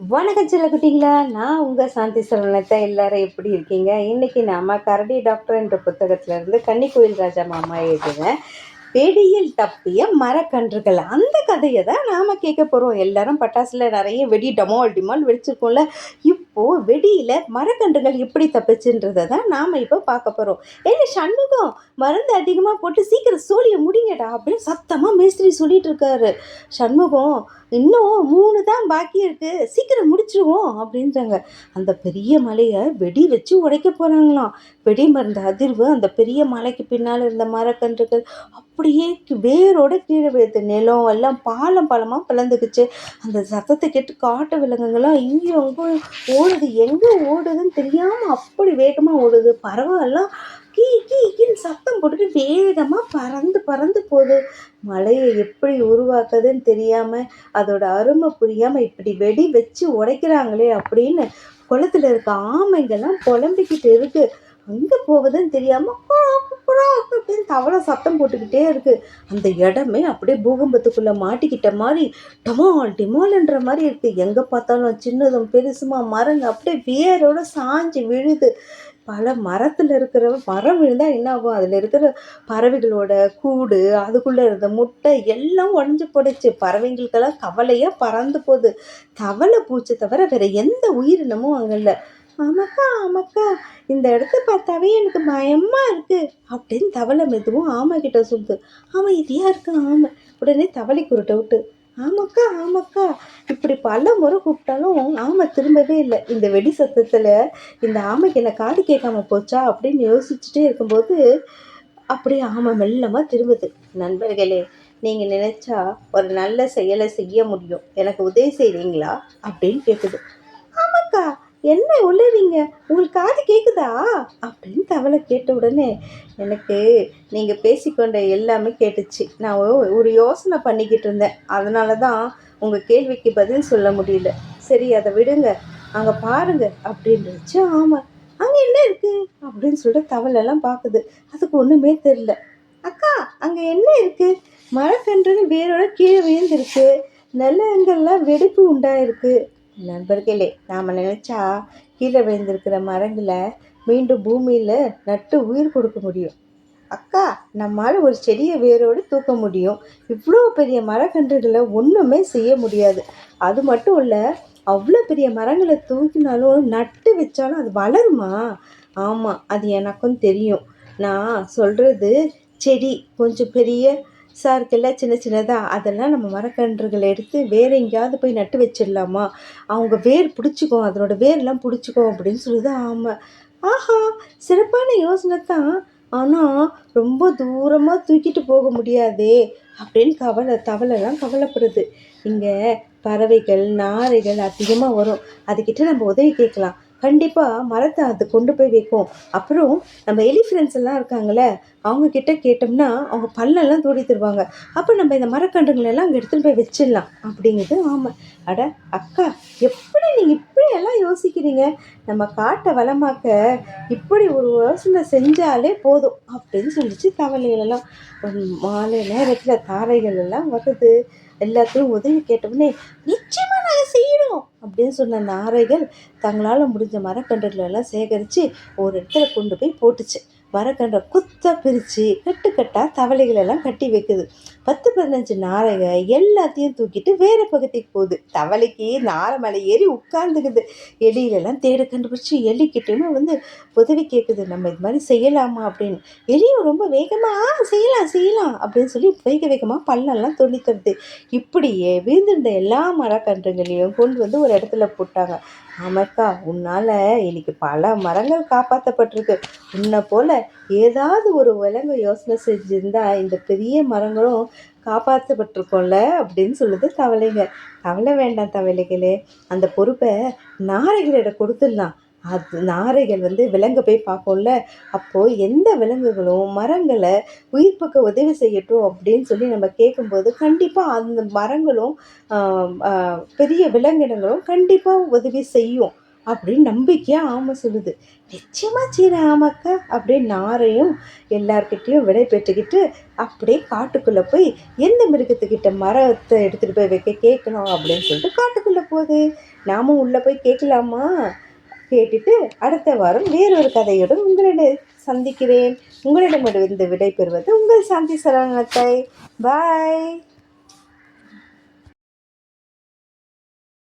வணக்கம் சில குட்டிங்களா? நான் உங்கள் சாந்தி சரணத்தை எல்லாரும் எப்படி இருக்கீங்க? இன்றைக்கி நாம கரடி டாக்டர் என்ற புத்தகத்துல கன்னிக்கோயில் ராஜா மாமா எழுதுவேன் வெடியில் தப்பிய மரக்கன்றுகள் அந்த கதையை தான் நாம் கேட்க போகிறோம் எல்லாரும் பட்டாசில் நிறைய வெடி டமால் டிமால் வெடிச்சிருக்கோம்ல. இப்போது வெடியில் மரக்கன்றுகள் எப்படி தப்பிச்சுன்றதை தான் நாம் இப்போ பார்க்க போகிறோம் ஏன்னா சண்முகம் மருந்து அதிகமாக போட்டு சீக்கிரம் சோழியை முடிங்கடா அப்படின்னு சத்தமாக மேஸ்திரி சொல்லிகிட்டு இருக்காரு. சண்முகம் இன்னும் மூணு தான் பாக்கி இருக்கு. சீக்கிரம் முடிச்சிருவோம் அப்படின்றாங்க. அந்த பெரிய மலையை வெடி வச்சு உடைக்க போகிறாங்களாம் வெடி மருந்த அதிர்வு அந்த பெரிய மலைக்கு பின்னால் இருந்த மரக்கன்றுகள் அப்படியே வேரோட கீழே விழுது நிலம் எல்லாம் பாலம் பாலமாக பிளந்துக்குச்சு. அந்த சத்தத்தை கேட்டு காட்டு விலங்குகள்லாம் இங்கேயும் அங்கே ஓடுது. எங்கே ஓடுதுன்னு தெரியாமல் அப்படி வேகமாக ஓடுது. பறவை எல்லாம் கீ கீ கீன்னு சத்தம் போட்டுட்டு வேகமாக பறந்து பறந்து போகுது. மலையை எப்படி உருவாக்குதுன்னு தெரியாமல் அதோட அருமை புரியாமல் இப்படி வெடி வச்சு உடைக்கிறாங்களே அப்படின்னு குளத்துல இருக்க ஆமைங்கெல்லாம் புலம்பிக்கிட்டு இருக்குது அங்கே போவதுன்னு தெரியாமல் அப்படின்னு தவளை சத்தம் போட்டுக்கிட்டே இருக்குது அந்த இடமே அப்படியே பூகம்பத்துக்குள்ளே மாட்டிக்கிட்ட மாதிரி டமால் டிமால்ன்ற மாதிரி இருக்குது எங்கே பார்த்தாலும் சின்னதும் பெருசுமா மரங்க அப்படியே வேரோட சாஞ்சு விழுது. பல மரத்தில் இருக்கிற மரம் விழுந்தால் என்ன ஆகும்? அதில் இருக்கிற பறவைகளோட கூடு அதுக்குள்ளே இருந்த முட்டை எல்லாம் உடஞ்சி போடுச்சு பறவைங்களுக்கெல்லாம் கவலையாக பறந்து போகுது. தவளை பூச்சி தவிர வேறு எந்த உயிரினமும் அங்கே இல்லை. ஆமாக்கா ஆமாக்கா. இந்த இடத்த பார்த்தாவே எனக்கு பயமாக இருக்குது அப்படின்னு தவளை மெதுவும் ஆமை கிட்ட சொல்லுது. ஆமாம் இதையா இருக்கு? ஆமை. உடனே தவளை குருட்டை விட்டு ஆமாக்கா ஆமாக்கா. இப்படி பல முறை கூப்பிட்டாலும் ஆமை திரும்பவே இல்லை. இந்த வெடி சத்தத்தில் இந்த ஆமைக்கு என்ன காது கேட்காம போச்சா அப்படின்னு யோசிச்சுட்டே இருக்கும்போது அப்படியே ஆமை மெல்லமாக திரும்புது. நண்பர்களே நீங்கள் நினச்சா ஒரு நல்ல செயலை செய்ய முடியும். எனக்கு உதவி செய்கிறீங்களா அப்படின்னு கேட்குது. ஆமாக்கா என்ன உள்ளீங்க உங்களுக்கு காது கேட்குதா அப்படின்னு தவளை கேட்ட உடனே எனக்கு நீங்கள் பேசிக்கொண்ட எல்லாமே கேட்டுச்சு. நான் ஒரு- ஒரு யோசனை பண்ணிக்கிட்டு இருந்தேன். அதனால தான் உங்கள் கேள்விக்கு பதில் சொல்ல முடியல. சரி அதை விடுங்க. அங்கே பாருங்க அப்படின்றச்சு ஆமாம் அங்கே என்ன இருக்குது அப்படின்னு சொல்லிட்டு தவளை எல்லாம் பார்க்குது அதுக்கு ஒன்றுமே தெரில அக்கா அங்கே என்ன இருக்கு? மரக்கன்றுன்னு வேரோட கீழே விழுந்திருக்கு. நிலங்கள்லாம் வெடிப்பு உண்டாயிருக்கு. நண்பர்களே நாம் நினச்சா கீழே விழுந்திருக்கிற மரங்களை மீண்டும் பூமியில் நட்டு உயிர் கொடுக்க முடியும். அக்கா நம்மால் ஒரு செடியை வேரோடு தூக்க முடியும். இவ்வளோ பெரிய மரக்கன்றுகளை ஒன்றுமே செய்ய முடியாது. அது மட்டும் இல்லை அவ்வளோ பெரிய மரங்களை தூக்கினாலும் நட்டு வச்சாலும் அது வளருமா? ஆமாம் அது எனக்கும் தெரியும். நான் சொல்கிறது செடி கொஞ்சம் பெரிய சாருக்குல்ல சின்ன சின்னதாக அதெல்லாம் நம்ம மரக்கன்றுகளை எடுத்து வேறு எங்கேயாவது போய் நட்டு வச்சிடலாமா? அவங்க வேர் பிடிச்சிக்கும் அதனோட வேர்லாம் பிடிச்சிக்கும் அப்படின்னு சொல்லுது ஆமாம் ஆஹா சிறப்பான யோசனை தான் ஆனால் ரொம்ப தூரமாக தூக்கிட்டு போக முடியாதே அப்படின்னு கவலை தவளைலாம் கவலைப்படுது. இங்கே பறவைகள் நாரைகள் அதிகமாக வரும். அதுக்கிட்ட நம்ம உதவி கேட்கலாம். கண்டிப்பாக மரத்தை அது கொண்டு போய் வைக்கும். அப்புறம் நம்ம எலி ஃப்ரெண்ட்ஸ் எல்லாம் இருக்காங்களே அவங்க கிட்ட கேட்டோம்னா அவங்க பல்லெல்லாம் தூடி தருவாங்க. அப்போ நம்ம இந்த மரக்கன்றுங்களெல்லாம் அங்கே எடுத்துகிட்டு போய் வச்சிடலாம். அப்படிங்கிறது ஆமாம் அட அக்கா எப்படி நீங்கள் இப்படி எல்லாம் யோசிக்கிறீங்க? நம்ம காட்டை வளமாக்க இப்படி ஒரு யோசனை செஞ்சாலே போதும் அப்படின்னு சொல்லிச்சு தவளைகளெல்லாம் ஒரு மாலை நேரத்தில் தாரைகள் எல்லாம் வருது எல்லாத்தையும் உதவி கேட்டோம்னே நிச்சயமாக நாங்கள் செய்யணும் அப்படின்னு சொன்ன நாரைகள் தங்களால் முடிஞ்ச மரக்கன்றுகளெல்லாம் சேகரித்து ஒரு இடத்துல கொண்டு போய் போட்டுச்சு. மரக்கன்றை குத்தாக பிரித்து கட்டு கட்டாக தவளைகள் எல்லாம் கட்டி வைக்குது. பத்து பதினஞ்சு நாரைக எல்லாத்தையும் தூக்கிட்டு வேறு பகுதிக்கு போகுது. தவளைக்கு நாரை மலை ஏறி உட்கார்ந்துக்குது. எலியிலெல்லாம் தேட கண்டுபிடிச்சி எலிக்கிட்டேயுமே வந்து உதவி கேட்குது நம்ம இது மாதிரி செய்யலாமா அப்படின்னு. எலியும் ரொம்ப வேகமாக "ஆ, செய்யலாம் செய்யலாம் அப்படின்னு சொல்லி வேக வேகமாக பல்லெல்லாம் துணி தருது இப்படியே வீழ்ந்திருந்த எல்லா மரக்கன்றுகளையும் கொண்டு வந்து ஒரு இடத்துல போட்டாங்க. ஆமாக்கா உன்னால் இன்னைக்கு பல மரங்கள் காப்பாற்றப்பட்டிருக்கு உன்னை போல் ஏதாவது ஒரு விலங்கு யோசனை செஞ்சுருந்தா இந்த பெரிய மரங்களும் காப்பாற்றப்பட்டிருக்கோம்ல அப்படின்னு சொல்லுது தவளைங்க. கவலை வேண்டாம் தவளைகளே அந்த பொறுப்பை நாரைகளிடம் கொடுத்துடலாம். அது நாரைகள் வந்து விலங்கு போய் பார்ப்போம்ல. அப்போது எந்த விலங்குகளும் மரங்களை உயிர் பக்க உதவி செய்யட்டும் அப்படின்னு சொல்லி நம்ம கேட்கும்போது கண்டிப்பாக அந்த மரங்களும் பெரிய விலங்கினங்களும் கண்டிப்பாக உதவி செய்யும். அப்படின்னு நம்பிக்கையாக ஆமை சொல்லுது. நிச்சயமாக சீன ஆமாக்கா அப்படின்னு நாரையும் எல்லார்கிட்டேயும் விடை பெற்றுக்கிட்டு அப்படியே காட்டுக்குள்ளே போய் எந்த மிருகத்துக்கிட்ட மரத்தை எடுத்துகிட்டு போய் வைக்க கேட்கணும் அப்படின்னு சொல்லிட்டு காட்டுக்குள்ளே போகுது. நாமும் உள்ளே போய் கேட்கலாமா? கேட்டுட்டு அடுத்த வாரம் வேறொரு கதையுடன் உங்களிடம் சந்திக்கிறேன். உங்களிடமிருந்து விடை பெறுவது உங்கள் சாந்தி சரணத்தை பாய்